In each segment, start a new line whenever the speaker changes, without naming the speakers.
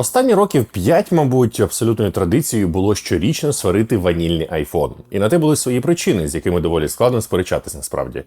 Останні років 5, мабуть, абсолютною традицією було щорічно сварити ванільний айфон. І на те були свої причини, з якими доволі складно сперечатись насправді.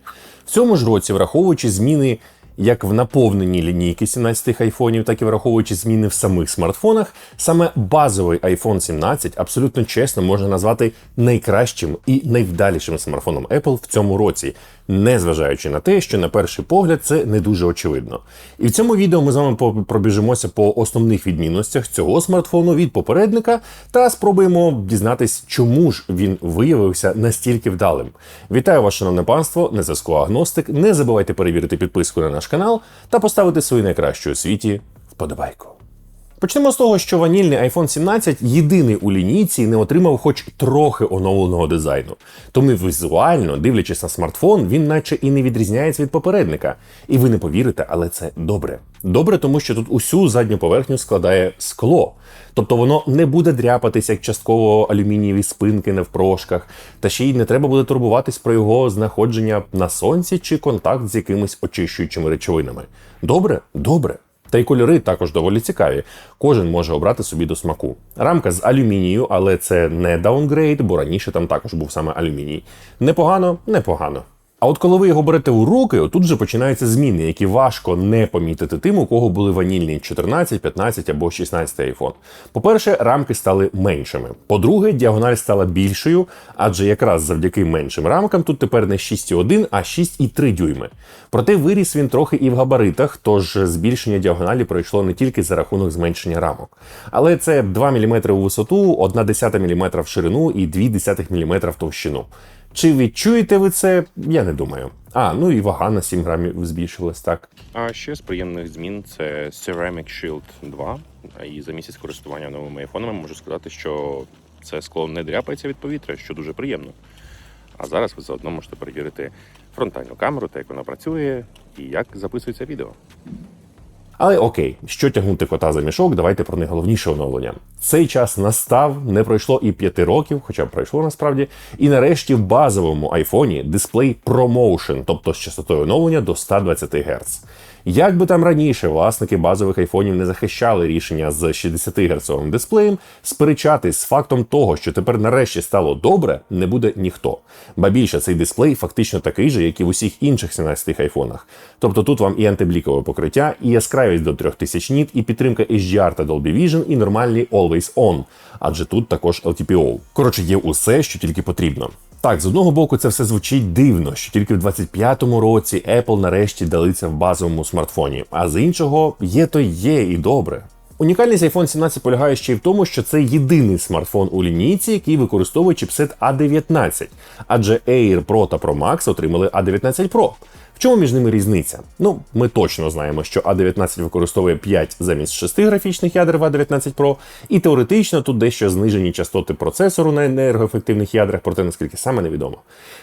В цьому ж році, враховуючи зміни як в наповненні лінійки 17 айфонів, так і враховуючи зміни в самих смартфонах, саме базовий iPhone 17 абсолютно чесно можна назвати найкращим і найвдалішим смартфоном Apple в цьому році, незважаючи на те, що на перший погляд це не дуже очевидно. І в цьому відео ми з вами пробіжимося по основних відмінностях цього смартфону від попередника та спробуємо дізнатись, чому ж він виявився настільки вдалим. Вітаю вас, шановне панство, на зв'язку Агностик. Не забувайте перевірити підписку на наш канал та поставити свою найкращу у світі вподобайку. Почнемо з того, що ванільний iPhone 17 єдиний у лінійці не отримав хоч трохи оновленого дизайну. Тому візуально, дивлячись на смартфон, він наче і не відрізняється від попередника. І ви не повірите, але це добре. Добре, тому що тут усю задню поверхню складає скло. Тобто воно не буде дряпатися як частково алюмінієві спинки на впрошках, та ще й не треба буде турбуватись про його знаходження на сонці чи контакт з якимись очищуючими речовинами. Добре? Добре. Та й кольори також доволі цікаві. Кожен може обрати собі до смаку. Рамка з алюмінію, але це не даунгрейд, бо раніше там також був саме алюміній. Непогано, непогано. А от коли ви його берете у руки, отут же починаються зміни, які важко не помітити тим, у кого були ванільні 14, 15 або 16 iPhone. По-перше, рамки стали меншими. По-друге, діагональ стала більшою, адже якраз завдяки меншим рамкам тут тепер не 6,1, а 6,3 дюйми. Проте виріс він трохи і в габаритах, тож збільшення діагоналі пройшло не тільки за рахунок зменшення рамок. Але це 2 мм у висоту, 1,1 мм в ширину і 2,1 мм в товщину. Чи відчуєте ви це? Я не думаю. А, ну і вага на 7 грамів збільшилась так.
А ще з приємних змін це Ceramic Shield 2. І за місяць користування новими айфонами можу сказати, що це скло не дряпається від повітря, що дуже приємно. А зараз ви заодно можете перевірити фронтальну камеру, та як вона працює, і як записується відео.
Але окей, що тягнути кота за мішок, давайте про найголовніше оновлення. Цей час настав, не пройшло і п'яти років, хоча б пройшло насправді. І нарешті в базовому айфоні дисплей ProMotion, тобто з частотою оновлення до 120 Гц. Як би там раніше власники базових айфонів не захищали рішення з 60 Гц дисплеєм, сперечатись з фактом того, що тепер нарешті стало добре, не буде ніхто. Ба більше цей дисплей фактично такий же, як і в усіх інших 17 айфонах. Тобто тут вам і антиблікове покриття, і яскравість до 3000 ніт, і підтримка HDR та Dolby Vision, і нормальний Always On, адже тут також LTPO. Коротше, є усе, що тільки потрібно. Так, з одного боку, це все звучить дивно, що тільки в 25-му році Apple нарешті дали це в базовому смартфоні, а з іншого є то є і добре. Унікальність iPhone 17 полягає ще й в тому, що це єдиний смартфон у лінійці, який використовує чіпсет A19, адже Air Pro та Pro Max отримали A19 Pro. Чому між ними різниця? Ну, ми точно знаємо, що A19 використовує 5 замість 6 графічних ядер в A19 Pro, і теоретично тут дещо знижені частоти процесору на енергоефективних ядрах, проте наскільки саме невідомо.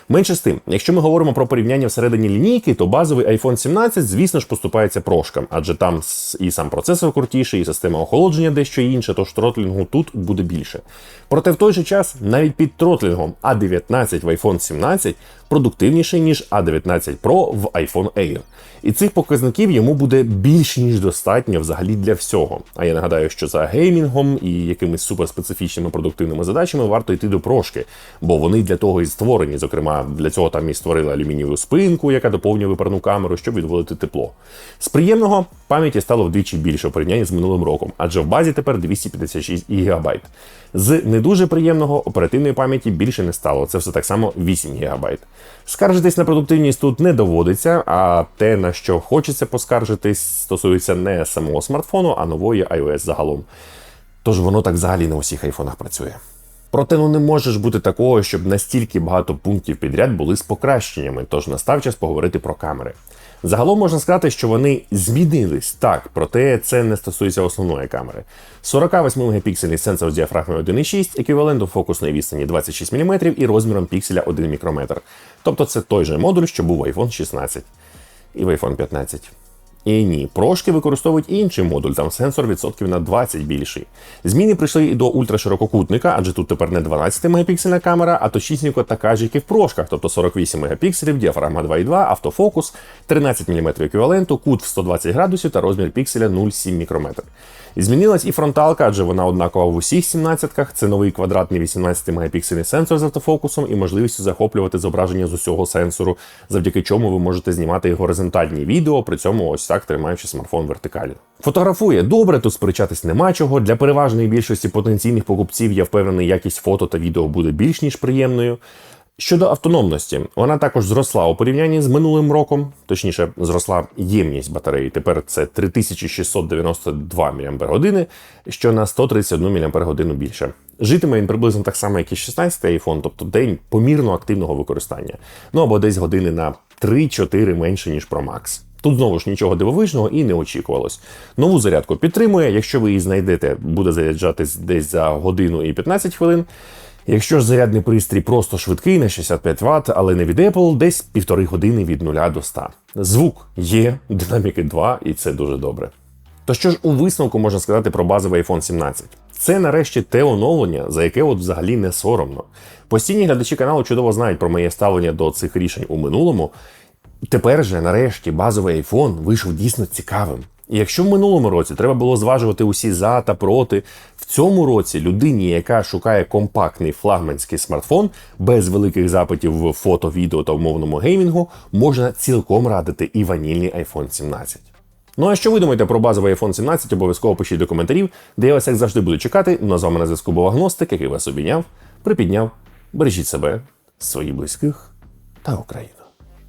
Менше з тим, якщо ми говоримо про порівняння всередині лінійки, то базовий iPhone 17, звісно ж, поступається прошкам, адже там і сам процесор крутіший, і система охолодження дещо інша, тож тротлінгу тут буде більше. Проте в той же час навіть під тротлінгом A19 в iPhone 17 продуктивніший, ніж A19 Pro в iPhone Air. І цих показників йому буде більш ніж достатньо взагалі для всього. А я нагадаю, що за геймінгом і якимись суперспецифічними продуктивними задачами варто йти до прошки, бо вони для того і створені. Зокрема, для цього там і створили алюмінієву спинку, яка доповнює випарну камеру, щоб відводити тепло. З приємного пам'яті стало вдвічі більше у порівнянні з минулим роком, адже в базі тепер 256 ГБ. З не дуже приємного оперативної пам'яті більше не стало. Це все так само 8 ГБ. Скаржитись на продуктивність тут не доводиться, а те, на що хочеться поскаржитись, стосується не самого смартфону, а нової iOS загалом. Тож воно так взагалі на усіх айфонах працює. Проте ну не може ж бути такого, щоб настільки багато пунктів підряд були з покращеннями, тож настав час поговорити про камери. Загалом можна сказати, що вони змінились так, проте це не стосується основної камери. 48 мегапіксельний сенсор з діафрагмою 1,6, еквіваленту фокусної відстані 26 мм і розміром пікселя 1 мікрометр. Тобто це той же модуль, що був в iPhone 16 і в iPhone 15. І ні, прошки використовують інший модуль, там сенсор відсотків на 20 більший. Зміни прийшли і до ультраширококутника, адже тут тепер не 12 мегапіксельна камера, а точнісінько така ж, як і в прошках, тобто 48 мегапікселів, діафрагма 2,2, автофокус, 13 мм еквіваленту, кут в 120 градусів та розмір пікселя 0,7 мікрометр. Змінилась і фронталка, адже вона однакова в усіх 17-ках. Це новий квадратний 18-мегапіксельний сенсор з автофокусом і можливістю захоплювати зображення з усього сенсору, завдяки чому ви можете знімати горизонтальні відео, при цьому ось так тримаючи смартфон вертикально. Фотографує добре, тут сперечатись нема чого. Для переважної більшості потенційних покупців я впевнений, якість фото та відео буде більш ніж приємною. Щодо автономності, вона також зросла у порівнянні з минулим роком, точніше, зросла ємність батареї. Тепер це 3692 мАч, що на 131 мАч більше. Житиме він приблизно так само, як і 16 iPhone, тобто день помірно активного використання. Ну або десь години на 3-4 менше, ніж Pro Max. Тут знову ж нічого дивовижного і не очікувалось. Нову зарядку підтримує. Якщо ви її знайдете, буде заряджатись десь за годину і 15 хвилин. Якщо ж зарядний пристрій просто швидкий на 65 Вт, але не від Apple, десь півтори години від 0 до 100. Звук є, динаміки 2, і це дуже добре. То що ж у висновку можна сказати про базовий iPhone 17? Це нарешті те оновлення, за яке от взагалі не соромно. Постійні глядачі каналу чудово знають про моє ставлення до цих рішень у минулому. Тепер же, нарешті, базовий iPhone вийшов дійсно цікавим. І якщо в минулому році треба було зважувати усі за та проти, в цьому році людині, яка шукає компактний флагманський смартфон без великих запитів в фото, відео та умовному геймінгу, можна цілком радити і ванільний iPhone 17. Ну а що ви думаєте про базовий iPhone 17, обов'язково пишіть до коментарів, де я вас як завжди буду чекати. Ну а з вами на зв'язку був агностик, який вас обійняв, припідняв. Бережіть себе, своїх близьких та Україну.